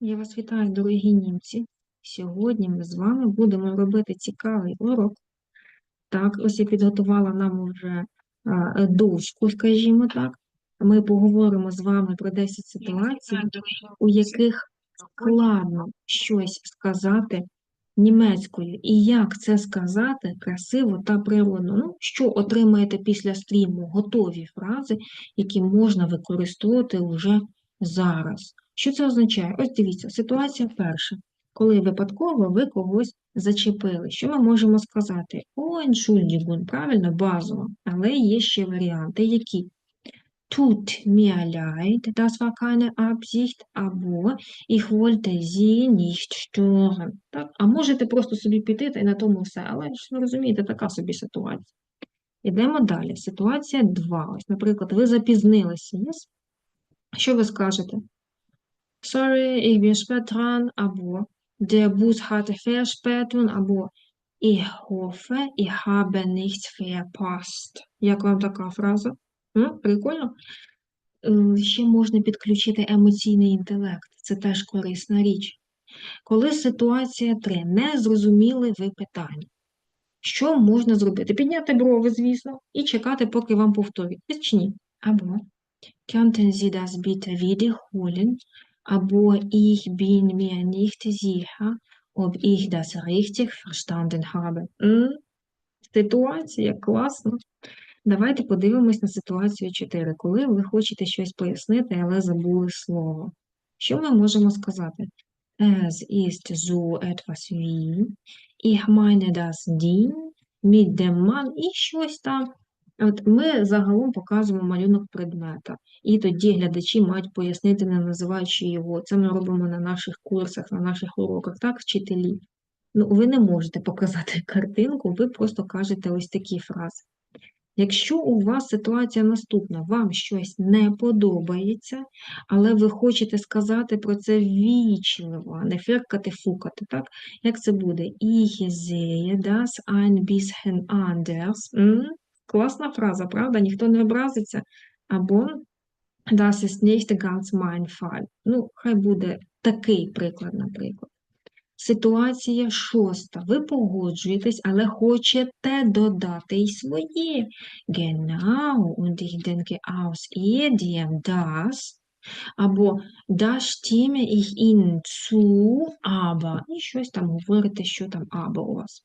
Я вас вітаю, дорогі німці. Сьогодні ми з вами будемо робити цікавий урок. Так, ось я підготувала нам вже дошку, скажімо так. Ми поговоримо з вами про 10 ситуацій, у яких складно щось сказати німецькою. І як це сказати красиво та природно. Ну, що отримаєте після стріму? Готові фрази, які можна використовувати вже зараз. Що це означає? Ось дивіться, ситуація перша. Коли випадково ви когось зачепили. Що ми можемо сказати? О, Entschuldigung, правильно, базово. Але є ще варіанти, які Tut mir leid, das war keine Absicht, або ich wollte sie nicht stören. Так? А можете просто собі піти та й на тому все. Але ж ви розумієте, така собі ситуація. Ідемо далі. Ситуація 2. Ось, наприклад, ви запізнилися. Що ви скажете? Sorry, ich bin spät dran, або der Bus hatte Verspätung, або ich hoffe, ich habe nichts verpasst. Як вам така фраза? М? Прикольно? Ще можна підключити емоційний інтелект. Це теж корисна річ. Коли ситуація 3. Не зрозуміли ви питання. Що можна зробити? Підняти брови, звісно, і чекати, поки вам повторять. Чи ні? Або Könnten Sie das bitte wiederholen? Або Ich bin mir nicht sicher, ob ich das richtig verstanden habe. М? Ситуація класно. Давайте подивимось на ситуацію 4. Коли ви хочете щось пояснити, але забули слово. Що ми можемо сказати? Es ist so etwas wie, ich meine das Ding mit dem Mann і щось там. От ми загалом показуємо малюнок предмета, і тоді глядачі мають пояснити, не називаючи його. Це ми робимо на наших курсах, на наших уроках, так, вчителі. Ну, ви не можете показати картинку, ви просто кажете ось такі фрази. Якщо у вас ситуація наступна, вам щось не подобається, але ви хочете сказати про це ввічливо, а не фиркати, фукати, так? Як це буде? Ich sehe das ein bisschen anders. Класна фраза, правда? Ніхто не образиться. Або Das ist nicht ganz mein Fall. Ну, хай буде такий приклад, наприклад. Ситуація шоста. Ви погоджуєтесь, але хочете додати й своє. Genau, und ich denke aus idem das. Або da stimme ich Ihnen zu, aber. І щось там говорите, що там або у вас.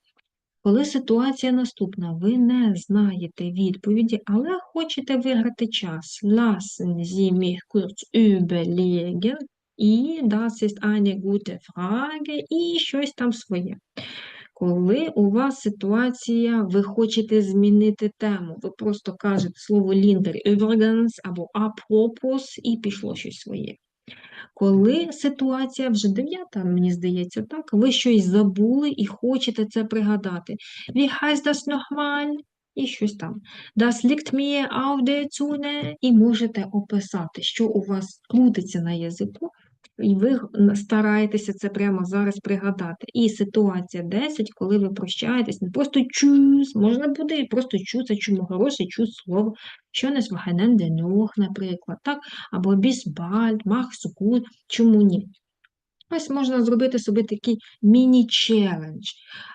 Коли ситуація наступна, ви не знаєте відповіді, але хочете виграти час. Lassen Sie mich kurz überlegen. І das ist eine gute Frage, і щось там своє. Коли у вас ситуація, ви хочете змінити тему, ви просто кажете слово ліндер übrigens або apropos і пішло щось своє. Коли ситуація вже дев'ята, мені здається, так, ви щось забули і хочете це пригадати. Wie heißt das nochmal? І щось там. Das liegt mir auf der Zunge. І можете описати, що у вас крутиться на язику, і ви стараєтеся це прямо зараз пригадати. І ситуація 10, коли ви прощаєтесь, не просто чус, можна буде і просто чу, чому хороше чу слово, що не свахенен денух, наприклад, так? або бісбальд, мах, сукут, чому ні? Ось можна зробити собі такий міні-челендж.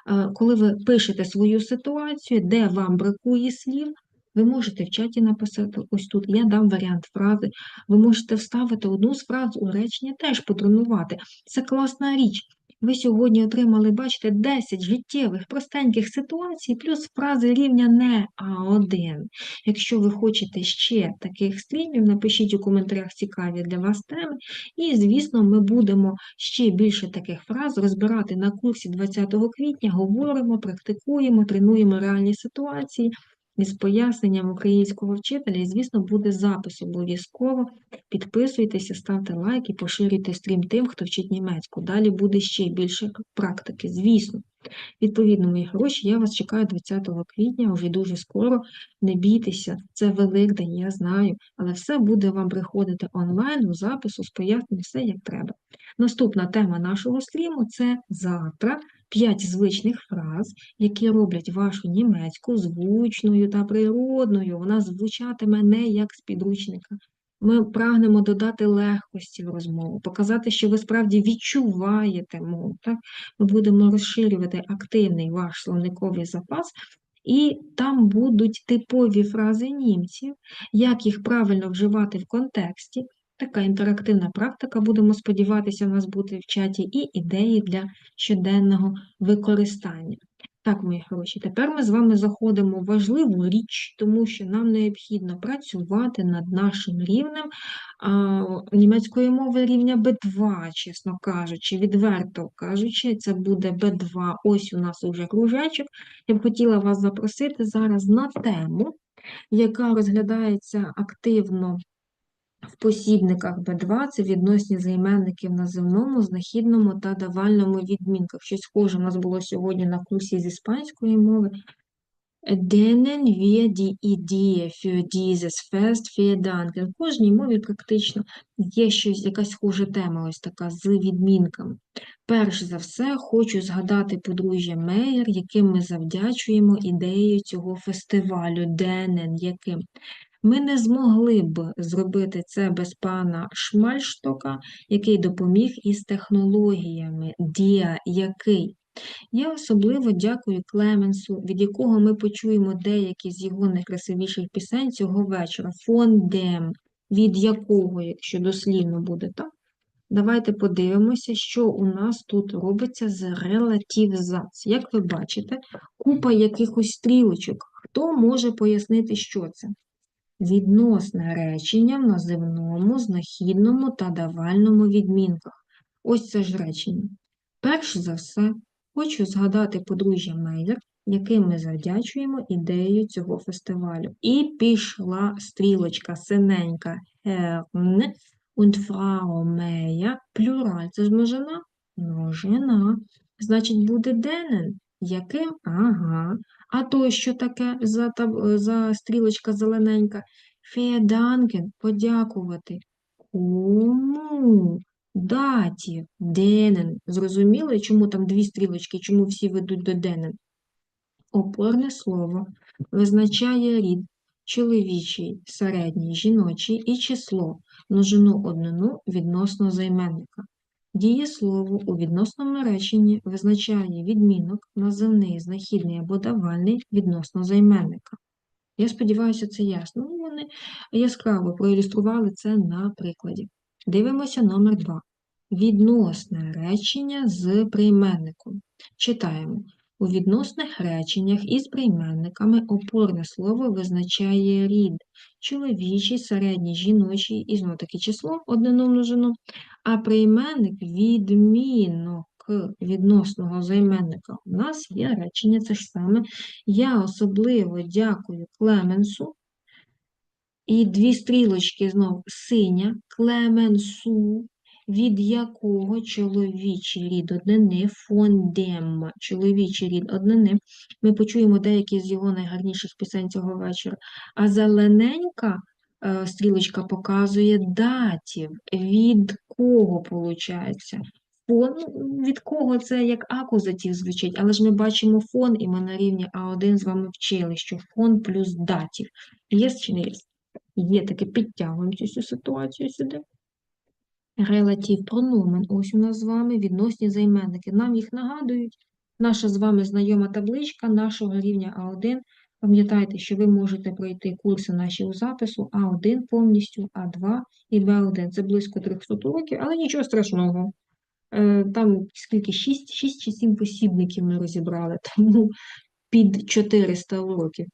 Е, Коли ви пишете свою ситуацію, де вам бракує слів, ви можете в чаті написати ось тут, я дам варіант фрази. Ви можете вставити одну з фраз у речення, теж потренувати. Це класна річ. Ви сьогодні отримали, бачите, 10 життєвих простеньких ситуацій, плюс фрази рівня не А1. Якщо ви хочете ще таких стрімів, напишіть у коментарях цікаві для вас теми. І, звісно, ми будемо ще більше таких фраз розбирати на курсі 20 квітня, говоримо, практикуємо, тренуємо реальні ситуації із поясненням українського вчителя, і, звісно, буде запис обов'язково. Підписуйтеся, ставте лайк і поширюйте стрім тим, хто вчить німецьку. Далі буде ще більше практики, звісно. Відповідно, мої гроші, я вас чекаю 20 квітня, вже дуже скоро. Не бійтеся, це Великдень, я знаю, але все буде вам приходити онлайн, у запису, з поясненням, все як треба. Наступна тема нашого стріму це завтра. П'ять звичних фраз, які роблять вашу німецьку звучною та природною. Вона звучатиме не як з підручника. Ми прагнемо додати легкості в розмову, показати, що ви справді відчуваєте мову. Так? Ми будемо розширювати активний ваш словниковий запас, і там будуть типові фрази німців, як їх правильно вживати в контексті. Така інтерактивна практика, будемо сподіватися, у нас буде в чаті, і ідеї для щоденного використання. Так, мої хороші, тепер ми з вами заходимо в важливу річ, тому що нам необхідно працювати над нашим рівнем а, німецької мови рівня B2, чесно кажучи, відверто кажучи, це буде B2. Ось у нас уже кружечок. Я б хотіла вас запросити зараз на тему, яка розглядається активно в посібниках Б2 це відносні займенники в називному, знахідному та давальному відмінках. Щось схоже у нас було сьогодні на курсі з іспанської мови. Denen wir die Idee für dieses Fest. В кожній мові практично є щось, якась схожа тема, ось така з відмінками. Перш за все, хочу згадати подружжя Мейер, яким ми завдячуємо ідеєю цього фестивалю. Денен, яким ми не змогли б зробити це без пана Шмальштока, який допоміг із технологіями, дія який. Я особливо дякую Клеменсу, від якого ми почуємо деякі з його найкрасивіших пісень цього вечора. Фон Дем, від якого, якщо дослівно буде так. Давайте подивимося, що у нас тут робиться з релативзац. Як ви бачите, купа якихось стрілочок. Хто може пояснити, що це? Відносне речення в називному, знахідному та давальному відмінках. Ось це ж речення. Перш за все, хочу згадати подружжя Мейер, яким ми завдячуємо ідеєю цього фестивалю. І пішла стрілочка синенька Herrn und Frau Meyer, плюраль. Це ж множина? Множина. Значить, буде денен. Яким? Ага. А то що таке за, за стрілочка зелененька? Феданкен, подякувати. Кому? Даті, денен. Зрозуміли, чому там дві стрілочки, чому всі ведуть до денен? Опорне слово визначає рід чоловічий, середній, жіночий і число, множину однину відносно займенника. Дієслово у відносному реченні визначає відмінок, називний, знахідний або давальний відносно займенника. Я сподіваюся, це ясно. Ну, Вони яскраво проілюстрували це на прикладі. Дивимося номер 2. Відносне речення з прийменником. Читаємо. У відносних реченнях із прийменниками опорне слово визначає рід чоловічий, середній, жіночий і знову таки число однину множину, а прийменник відмінок відносного займенника. У нас є речення це ж саме. Я особливо дякую Клеменсу. І дві стрілочки знов синя, Клеменсу, від якого чоловічий рід однини, фондем, чоловічий рід однини. Ми почуємо деякі з його найгарніших пісень цього вечора. А зелененька е, стрілочка показує датів, від кого виходить. Фон, ну, від кого це як акузатив звучить, але ж ми бачимо фон, і ми на рівні А1 з вами вчили, що фон плюс датів. Є чи не є? Є таке, підтягуємо цю ситуацію сюди. Релатив прономен. Ось у нас з вами відносні займенники. Нам їх нагадують. Наша з вами знайома табличка нашого рівня А1. Пам'ятайте, що ви можете пройти курси наші у запису А1 повністю, А2 і Б1. Це близько 300 уроків, але нічого страшного. Е, Там скільки? 6, 6 чи 7 посібників ми розібрали, тому під 400 уроків.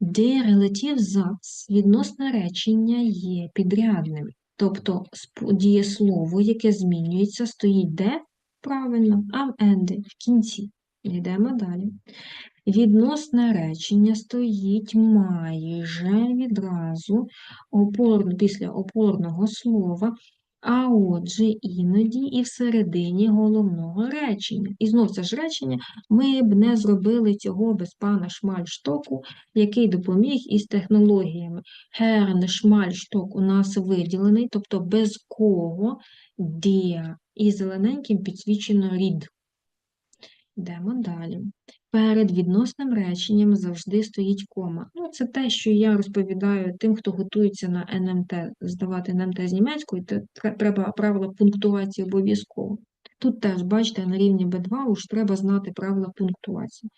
Де релатив зац відносне речення є підрядним. Тобто дієслово, яке змінюється, стоїть де? Правильно, am Ende, в кінці. Йдемо далі. Відносне речення стоїть майже відразу опорно, після опорного слова, а отже, іноді і всередині головного речення. І знов це ж речення, ми б не зробили цього без пана Шмальштоку, який допоміг із технологіями. Герн Шмальшток у нас виділений, тобто без кого де і зелененьким підсвічено рід. Йдемо далі. Перед відносним реченням завжди стоїть кома. Ну, це те, що я розповідаю тим, хто готується на НМТ, здавати НМТ з німецької, треба правила пунктуації обов'язково. Тут теж, бачите, на рівні B2 уж треба знати правила пунктуації.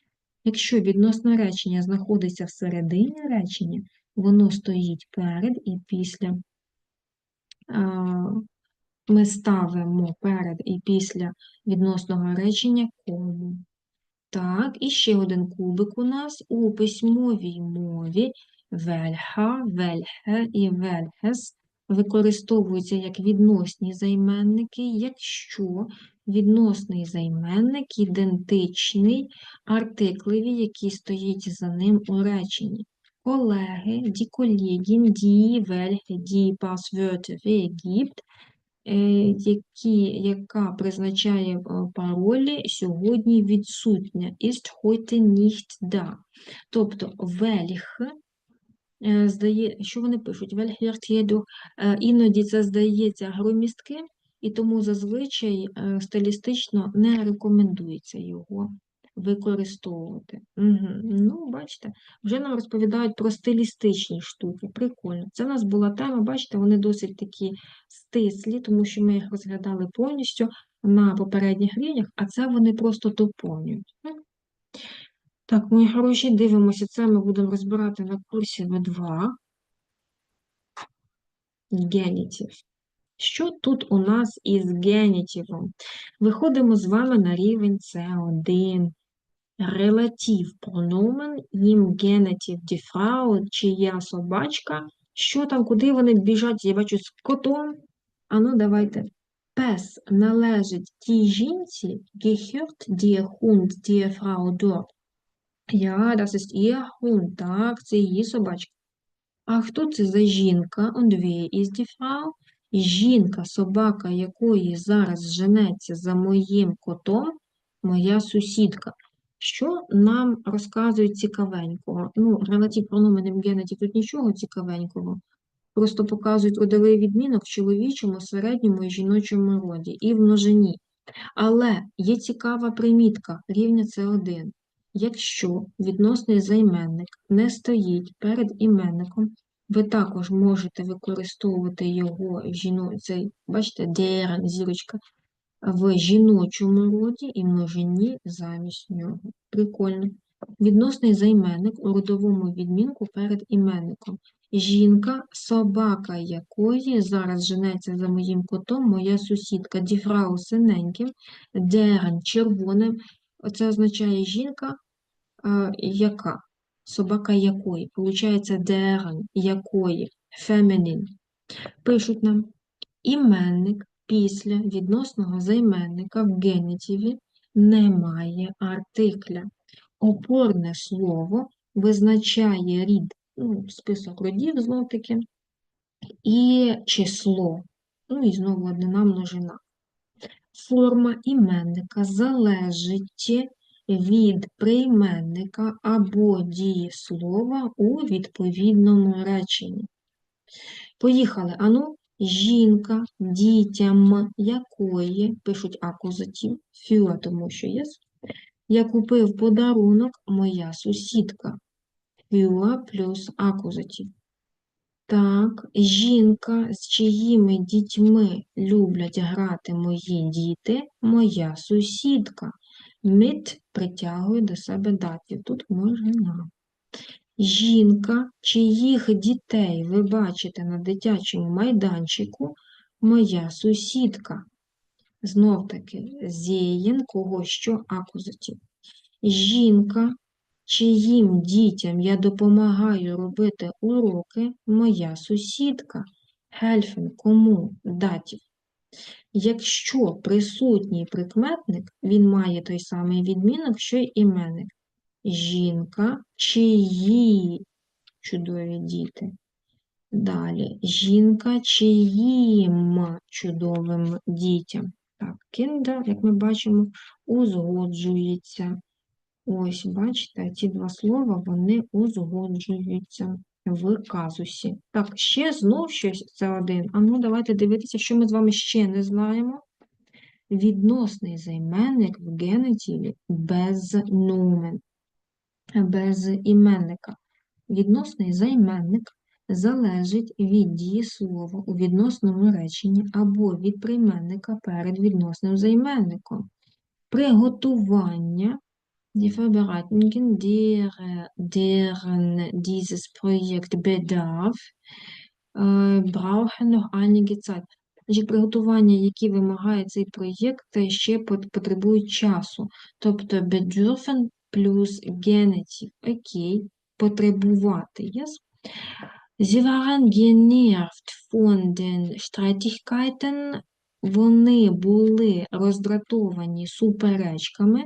Якщо відносне речення знаходиться всередині речення, воно стоїть перед і після. Ми ставимо перед і після відносного речення кому. Так, і ще один кубик у нас у письмовій мові вельха, вельхе і вельхес використовуються як відносні займенники, якщо відносний займенник ідентичний артиклеві, які стоїть за ним у реченні. Колеги, die Kollegin, die, welche, die Passwörter, wer gibt, е, які, яка призначає е, паролі, сьогодні відсутня. Ist heute nicht da. Тобто вельх, е, здає, що вони пишуть? Wird jedoch, е, іноді це здається громістким, і тому зазвичай е, стилістично не рекомендується його використовувати. Угу. Ну, бачите, вже нам розповідають про стилістичні штуки. Прикольно. Це у нас була тема, бачите, вони досить такі стислі, тому що ми їх розглядали повністю на попередніх рівнях, а це вони просто доповнюють. Ну, Так, мої хороші, дивимося, це ми будемо розбирати на курсі В2. Генітів. Що тут у нас із генітивом? Виходимо з вами на рівень С1. Релатив прономен, їм die Frau, чия собачка. Що там, куди вони біжать? Я бачу з котом. А ну, давайте. Пес належить тій жінці, gehört die Hund, die Frau dort. Ja, das ist ihr Hund, так, це її собачка. А хто це за жінка? Und wer ist die Frau? Жінка, собака якої зараз женеться за моїм котом, моя сусідка. Що нам розказують цікавенького? Ну, релатив прономенем генетів тут нічого цікавенького. Просто показують родовий відмінок в чоловічому, середньому і жіночому роді і в множині. Але є цікава примітка рівня С1. Якщо відносний займенник не стоїть перед іменником, ви також можете використовувати його жіно... цей, бачите, deren, зірочка, в жіночому роді і множині замість нього. Прикольно. Відносний займенник у родовому відмінку перед іменником. Жінка, собака якої зараз женеться за моїм котом, моя сусідка, діфрау синеньким, дерен червоним. Це означає жінка, а, яка? Собака якої? Получається дерен якої? Фемінін. Пишуть нам іменник після відносного займенника в генітиві не має артикля. Опорне слово визначає рід, ну, список родів знов таки, і число, ну і знову однина множина. Форма іменника залежить від прийменника або дієслова у відповідному реченні. Поїхали. Ану, жінка, дітям якої, пишуть акузатив, фюа, тому що є, я купив подарунок моя сусідка. Фюа плюс акузатив. Так, жінка, з чиїми дітьми люблять грати мої діти, моя сусідка. Мит притягує до себе датів. Тут множина. Жінка, чиїх дітей ви бачите на дитячому майданчику, моя сусідка. Знов таки, зєєн, кого що акузатив. Жінка, чиїм дітям я допомагаю робити уроки, моя сусідка. Хельфен, кому датів. Якщо присутній прикметник, він має той самий відмінок, що й іменник. Жінка, чиї чудові діти. Далі, жінка чиїм чудовим дітям. Так, кіндер, як ми бачимо, узгоджується. Ось, бачите, ці два слова, вони узгоджуються в казусі. Так, ще знов щось це один. А ну, давайте дивитися, що ми з вами ще не знаємо. відносний займенник в генетиві без нумен, без іменника. Відносний займенник залежить від дієслова у відносному реченні або від прийменника перед відносним займенником. Приготування Die Vorbereitungen, deren, deren dieses Projekt bedarf, äh, brauchen noch einige Zeit. Значить, приготування, які вимагає цей проєкт, ще потребують часу. Тобто bedürfen плюс генетив. Окей, потребувати. Yes? Sie waren genervt von den Streitigkeiten. Вони були роздратовані суперечками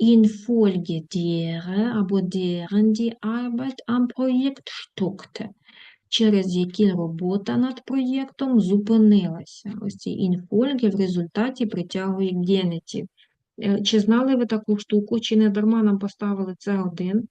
infolge derer або deren die Arbeit am Projekt stockte, через які робота над проєктом зупинилася. Ось ці інфольги в результаті притягує генетів. Е, Чи знали ви таку штуку, чи не дарма нам поставили це один?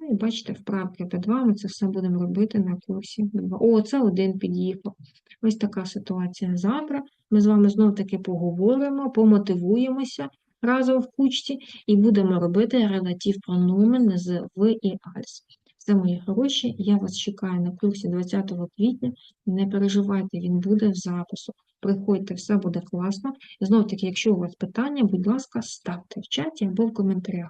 Ну, і бачите, вправки П2, ми це все будемо робити на курсі П2. О, це один під'їхав. Ось така ситуація завтра. Ми з вами знов-таки поговоримо, помотивуємося разом в кучці і будемо робити релатив прономен з в і als. Це мої гроші. Я вас чекаю на курсі 20 квітня. Не переживайте, він буде в запису. Приходьте, все буде класно. Знов таки, якщо у вас питання, будь ласка, ставте в чаті або в коментарях.